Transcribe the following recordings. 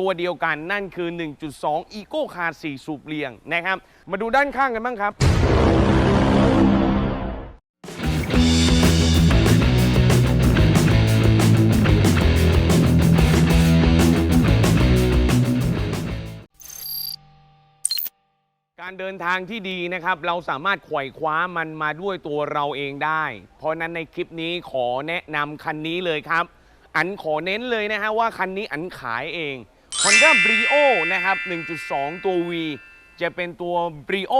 ตัวเดียวกันนั่นคือ 1.2 Eco Car 4 สูบเรียงนะครับ มาดูด้านข้างกันบ้างครับ การเดินทางที่ดีนะครับ เราสามารถไขว่คว้ามันมาด้วยตัวเราเองได้ เพราะฉะนั้นในคลิปนี้ขอแนะนำคันนี้เลยครับ อันขอเน้นเลยนะฮะว่าคันนี้อันขายเอง Honda Brio นะครับ 1.2 ตัว V จะเป็นตัว Brio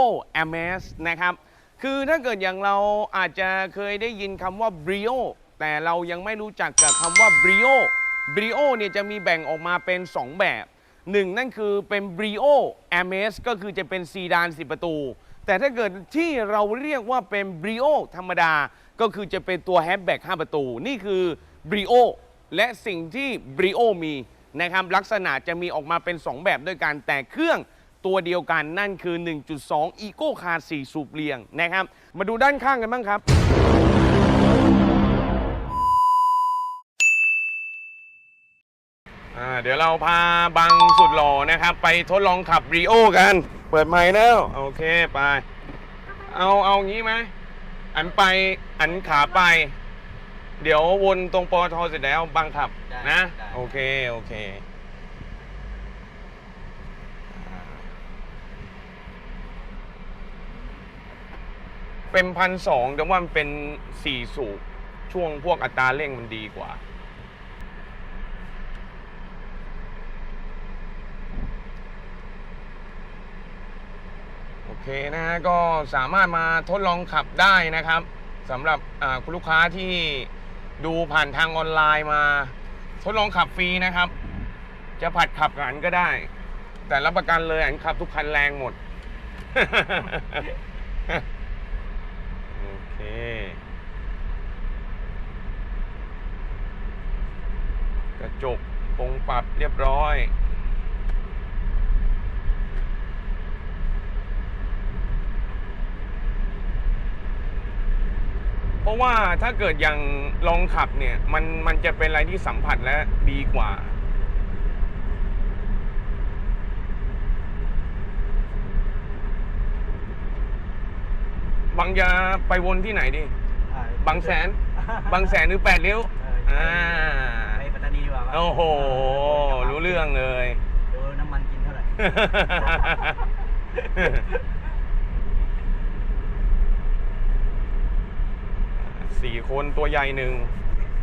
MS นะครับ คือถ้าเกิดอย่างเราอาจจะเคยได้ยินคำว่า Brio แต่เรายังไม่รู้จักกับคำว่า Brio Brio เนี่ยจะมีแบ่งออกมาเป็น 2 แบบหนึ่งนั่นคือเป็น Brio MS ก็คือจะเป็นซีดาน 10 ประตู แต่ถ้าเกิดที่เราเรียกว่าเป็น Brio ธรรมดา ก็คือจะเป็นตัวแฮชแบ็ก5ประตู นี่คือ Brio และสิ่งที่ Brio มี นะครับลักษณะจะมีออกมาเป็น 2 แบบด้วยกันแต่เครื่องตัวเดียวกันนั่นคือ 1.2 Eco Car 4 สูบเรียงนะครับ มาดูด้านข้างกันบ้างครับ อ่าเดี๋ยวเราพาบังสุดหล่อนะครับ ไปทดลองขับรีโอกัน เปิดไมค์แล้ว โอเค ไป เอา เอางี้ไหม อันไป อันขาไป เดี๋ยววนตรงปอทเสร็จแล้วบังขับได้นะ ได้ โอเค โอเคเป็นพันสองแต่ว่ามันเป็นสี่สูบช่วงพวกอัตราเร่งมันดีกว่า โอเคนะฮะก็สามารถมาทดลองขับได้นะครับสำหรับอ่าคุณลูกค้าที่ ดูผ่านทางออนไลน์มา ทดลองขับฟรีนะครับ จะผัดขับกับอันก็ได้ แต่รับประกันเลยอันขับทุกคันแรงหมด โอเค กระจกปรงปรับเรียบร้อย เพราะว่าถ้าเกิดอย่างลองขับเนี่ย มันมันจะเป็นอะไรที่สัมผัสและดีกว่า บางจะไปวนที่ไหนดิอ่บางแสน บางแสนหรือแปดริ้วเอออ่าไปปัตตานีดีกว่าครับโอ้โห รู้เรื่องเลยดูน้ำมันกินเท่าไหร่ สี่คนตัวใหญ่หนึ่ง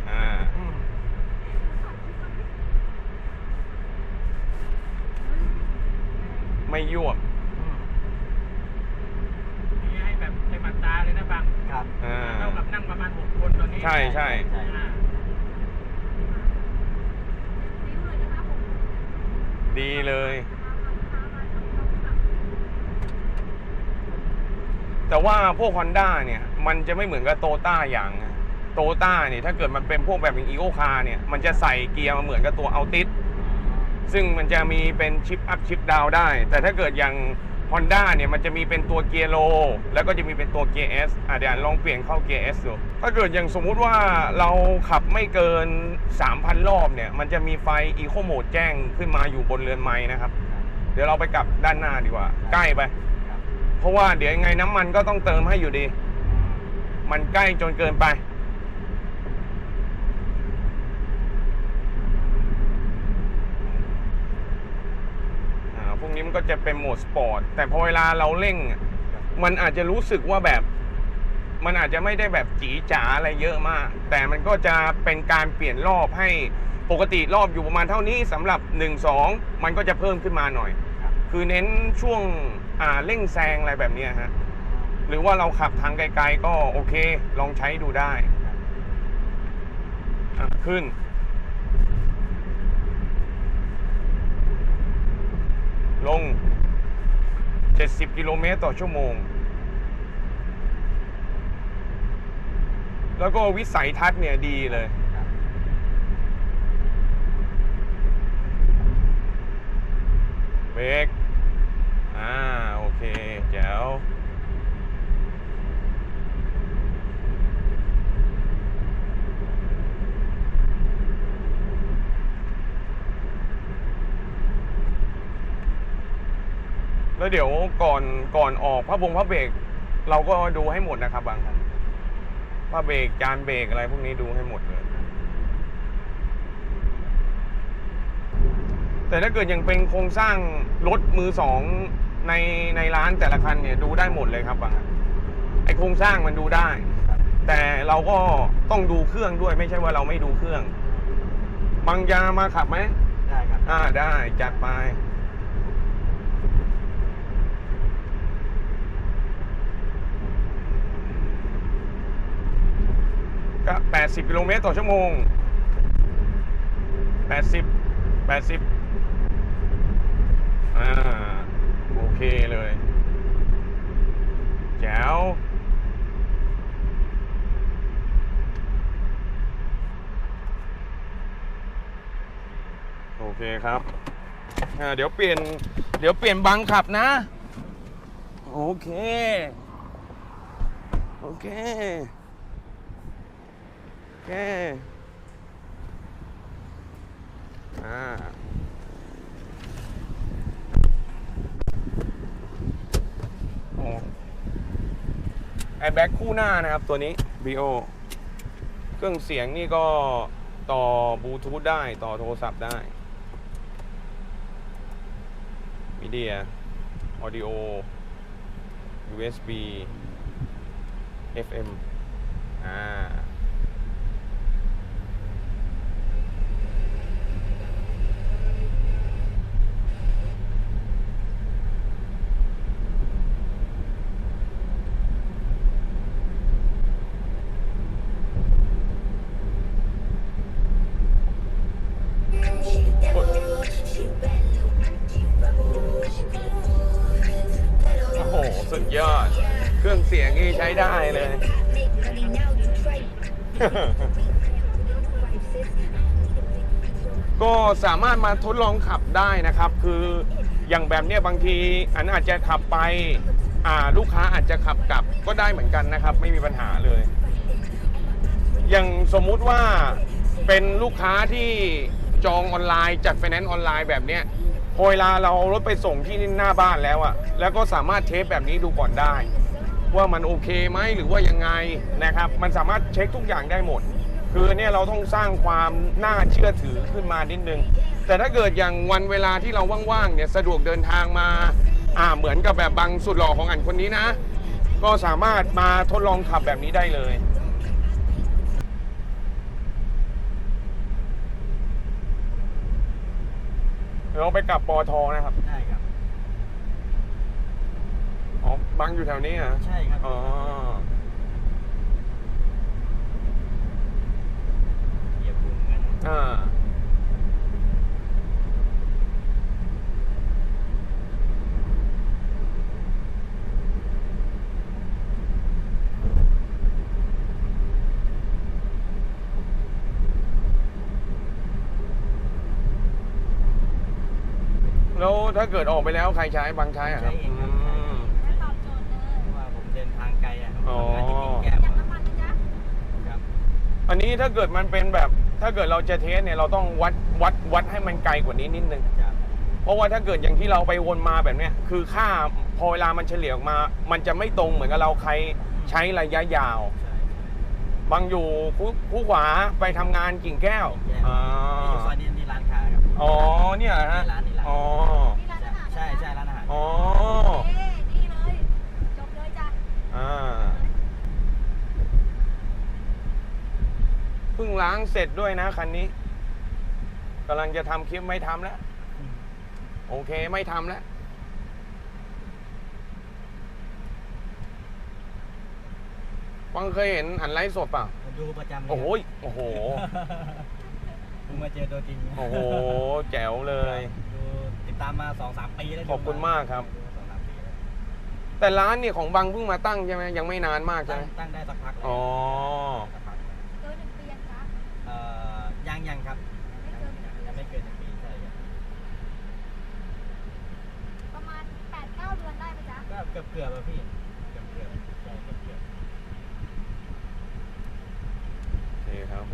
อ่าไม่ยวบนี่ให้แบบเต็มอัตราเลยนะบังครับอ่าเท่ากับนั่งประมาณ6คนตอนนี้ใช่ใช่อ่าดีเลย แต่ว่าพวก Honda เนี่ย มันจะไม่เหมือนกับโตต้าอย่างโตต้าเนี่ยถ้าเกิดมันเป็นพวกแบบอย่างอีโอคาเนี่ยมันจะใส่เกียร์มาเหมือนกับตัวเอาติสซึ่งมันจะมีเป็นชิปอัพชิปดาวได้ แต่ถ้าเกิดอย่าง Honda เนี่ยมันจะมีเป็นตัวเกียร์โล แล้วก็จะมีเป็นตัวเกียร์ S อะเดี๋ยวลองเปลี่ยนเข้าเกียร์ S ดูถ้าเกิดอย่างสมมุติว่าเราขับไม่เกิน 3,000 รอบเนี่ย มันจะมีไฟ Eco Mode แจ้งขึ้นมาอยู่บนเรือนไม้นะครับ เดี๋ยวเราไปกลับด้านหน้าดีกว่า ใกล้ไป เพราะว่าเดี๋ยวยังไงน้ำมันก็ต้องเติมให้อยู่ดี มันใกล้จนเกินไปอ่าพวกนี้มันก็จะเป็นโหมดสปอร์ต แต่พอเวลาเราเร่ง มันอาจจะรู้สึกว่าแบบ มันอาจจะไม่ได้แบบจีจ๋าอะไรเยอะมาก แต่มันก็จะเป็นการเปลี่ยนรอบให้ปกติรอบอยู่ประมาณเท่านี้สำหรับ 1 2 มันก็จะเพิ่มขึ้นมาหน่อยค,คือเน้นช่วงเร่งแซงอะไรแบบนี้ฮะ หรือว่าเราขับทางไกลๆก็โอเค ลองใช้ดูได้ขึ้น ลง 70 กิโลเมตรต่อชั่วโมง แล้วก็วิสัยทัศน์เนี่ยดีเลยเบรกอ่า โอเค แจ๋ว แล้วเดี๋ยวก่อนก่อนออกพระบงพระเบรกเราก็ดูให้หมดนะครับบางครับพระเบรกจานเบรกอะไรพวกนี้ดูให้หมดเลยแต่ถ้าเกิดยังเป็นโครงสร้างรถมือสองในในร้านแต่ละคันเนี่ยดูได้หมดเลยครับบางครับไอโครงสร้างมันดูได้ แต่เราก็ต้องดูเครื่องด้วยไม่ใช่ว่าเราไม่ดูเครื่อง บางยามาขับไหมได้ครับ อ่าได้จัดไป ก็ 80 กิโลเมตรต่อชั่วโมง 80 80 อ่า โอเคเลยแจ๋วโอเคครับอ่าเดี๋ยวเปลี่ยน เดี๋ยวเปลี่ยนบังขับนะ โอเค โอเค เคอ่าโอ้แอร์แบ็กคู่หน้านะครับตัวนี้ BO เครื่องเสียงนี่ก็ต่อบลูทูธได้ต่อโทรศัพท์ได้มีเดียออดิโอ USB FM อ่า ก็สามารถมาทดลองขับได้นะครับ คืออย่างแบบเนี้ยบางทีอันอาจจะขับไปอ่าลูกค้าอาจจะขับกลับก็ได้เหมือนกันนะครับ ไม่มีปัญหาเลย อย่างสมมุติว่าเป็นลูกค้าที่จองออนไลน์จัดไฟแนนซ์ออนไลน์แบบเนี้ยพอเวลาเราเอารถไปส่งที่หน้าบ้านแล้วอะแล้วก็สามารถเทสแบบนี้ดูก่อนได้ ว่ามันโอเคไหมหรือว่ายังไงนะครับ มันสามารถเช็คทุกอย่างได้หมด คือเนี่ยเราต้องสร้างความน่าเชื่อถือขึ้นมานิดนึง แต่ถ้าเกิดอย่างวันเวลาที่เราว่างๆเนี่ยสะดวกเดินทางมาอ่าเหมือนกับแบบบางสุดหล่อของอันคนนี้นะ ก็สามารถมาทดลองขับแบบนี้ได้เลยเดี๋ยวเราไปกลับปอทนะครับได้ครับอ๋อบังอยู่แถวนี้เหรอะใช่ครับอ๋อ เหยียบบุ้งกัน อ่าแล้วถ้าเกิดออกไปแล้วใครใช้บังใช้อะครับอืมเพราะว่าผมเดินทางไกลอะผมอ๋อ ทำงานที่ปิ่นแก้วครับอันนี้ถ้าเกิดมันเป็นแบบ ถ้าเกิดเราจะเทสเนี่ยเราต้องวัดวัดวัดให้มันไกลกว่านี้นิดนึงครับเพราะว่าถ้าเกิดอย่างที่เราไปวนมาแบบเนี้ยคือค่าพอเวลามันเฉลี่ยออกมา มันจะไม่ตรงเหมือนกับเราใครใช้ระยะยาวใช่บางอยู่คู่คู่ขวาไปทำงานกิ่งแก้วแก้วอ่าที่อยู่ซอยนี้นี่ร้านค้าครับอ๋อเนี่ยเหรอฮะนี่ร้านนี่ร้านอ๋อใช่ใช่ร้านอาหาร อ๋อ นี่เลยจบเลยจ้ะ อ่าเพิ่งล้างเสร็จด้วยนะคันนี้กำลังจะทำคลิปไม่ทำแล้ว โอเคไม่ทำแล้วฟังเคยเห็นอันไลฟ์สดเปล่า ผมดูประจำเลยโอ้โหยโอ้โห เพิ่งมาเจอตัวจริงโอ้โห แจ๋วเลย ดูติดตามมาสองสามปีแล้วขอบคุณมากครับ ดูสองสามปีแล้วแต่ร้านเนี่ยของบังเพิ่งมาตั้งใช่ไหมยังไม่นานมากใช่ตั้ไหงมตั้งได้สักพักแล้วอ๋อสักพักแล้ว เกินหนึ่งปียังคะ เอ่อยังยังครับ ไม่เกินหนึ่งปี ยังไม่เกินหนึ่งปีใช่ครับ ประมาณแปดเก้าเดือนได้ไหมจ๊ะ ก็ เกือบเกือบแล้วพี่เกือบเกือบใช่เกือบเกือบโอเคครับ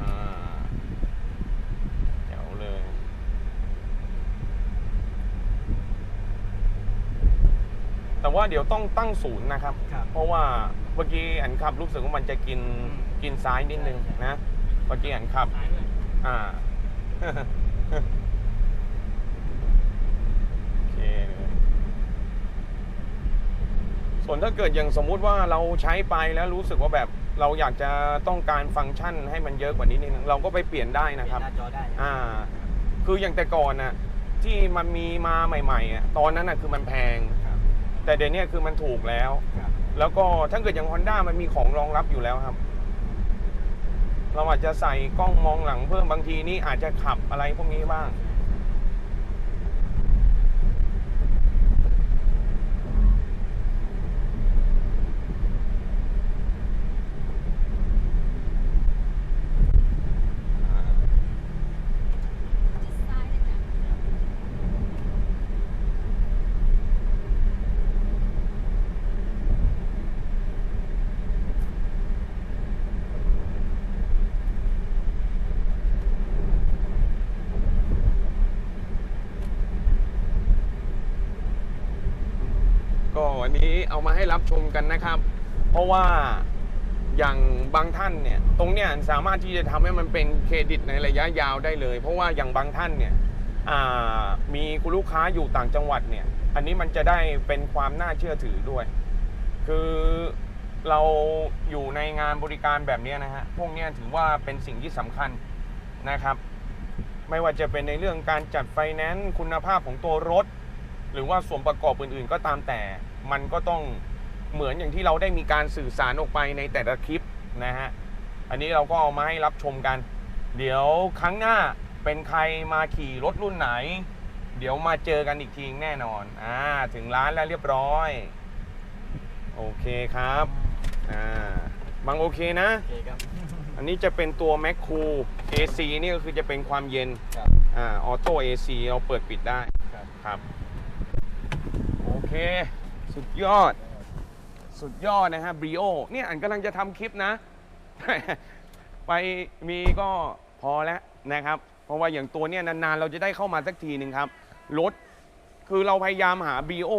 อ่าแจ๋วเลย แต่ว่าเดี๋ยวต้องตั้งศูนย์นะครับ ครับ เพราะว่าเมื่อกี้อันขับรู้สึกว่ามันจะกินอืม กินซ้ายนิดนึงใช่ใช่นะ เมื่อกี้อันขับ ซ้ายเลยอ่า โอเค ส่วนถ้าเกิดอย่างสมมุติว่าเราใช้ไปแล้วรู้สึกว่าแบบเราอยากจะต้องการฟังก์ชันให้มันเยอะกว่านี้นิดนึงเราก็ไปเปลี่ยนได้เปลี่นะยครับ หน้าจอได้อ่า คืออย่างแต่ก่อนน่ะที่มันมีมาใหม่ๆอะตอนนั้นน่ะคือมันแพง ครับแต่เดี๋ยวนี้คือมันถูกแล้ว ครับแล้วก็ถ้าเกิดอย่าง Honda มันมีของรองรับอยู่แล้วครับ เราอาจจะใส่กล้องมองหลังเพิ่มบางทีนี่อาจจะขับอะไรพวกนี้บ้าง ชิดซ้ายเลยจ้ะ ก็ วันนี้เอามาให้รับชมกันนะครับ เพราะว่าอย่างบางท่านเนี่ยตรงเนี้ยสามารถที่จะทำให้มันเป็นเครดิตในระยะยาวได้เลย เพราะว่าอย่างบางท่านเนี่ยมีคุณลูกค้าอยู่ต่างจังหวัดเนี่ย อันนี้มันจะได้เป็นความน่าเชื่อถือด้วย คือเราอยู่ในงานบริการแบบนี้นะฮะพวกนี้ถือว่าเป็นสิ่งที่สำคัญนะครับ ไม่ว่าจะเป็นในเรื่องการจัดไฟแนนซ์คุณภาพของตัวรถ หรือว่าส่วนประกอบอื่นๆ ก็ตามแต่ มันก็ต้องเหมือนอย่างที่เราได้มีการสื่อสารออกไปในแต่ละคลิปนะฮะ อันนี้เราก็เอามาให้รับชมกัน เดี๋ยวครั้งหน้าเป็นใครมาขี่รถรุ่นไหน เดี๋ยวมาเจอกันอีกทีแน่นอน อ่า ถึงร้านแล้วเรียบร้อย โอเคครับ อ่า บางโอเคนะ โอเคครับ อันนี้จะเป็นตัว Mac Cool AC นี่ก็คือจะเป็นความเย็น ครับ อ่า ออโต้ AC เราเปิดปิดได้ ครับ ครับโอ เค สุดยอด สุดยอดนะฮะบริโอเนี่ยอันกำลังจะทำคลิปนะ ไปมีก็พอแล้วนะครับ เพราะว่าอย่างตัวเนี่ยนานๆ เราจะได้เข้ามาสักทีหนึ่งครับ รถคือเราพยายามหา BO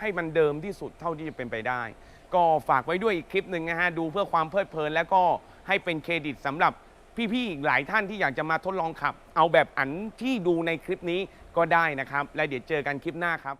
ให้มันเดิมที่สุดเท่าที่จะเป็นไปได้ ก็ฝากไว้ด้วยอีกคลิปหนึ่งนะฮะ ดูเพื่อความเพลิดเพลิน แล้วก็ให้เป็นเครดิตสำหรับพี่ๆอีกหลายท่านที่อยากจะมาทดลองขับ เอาแบบอันที่ดูในคลิปนี้ก็ได้นะครับ และเดี๋ยวเจอกันคลิปหน้าครับ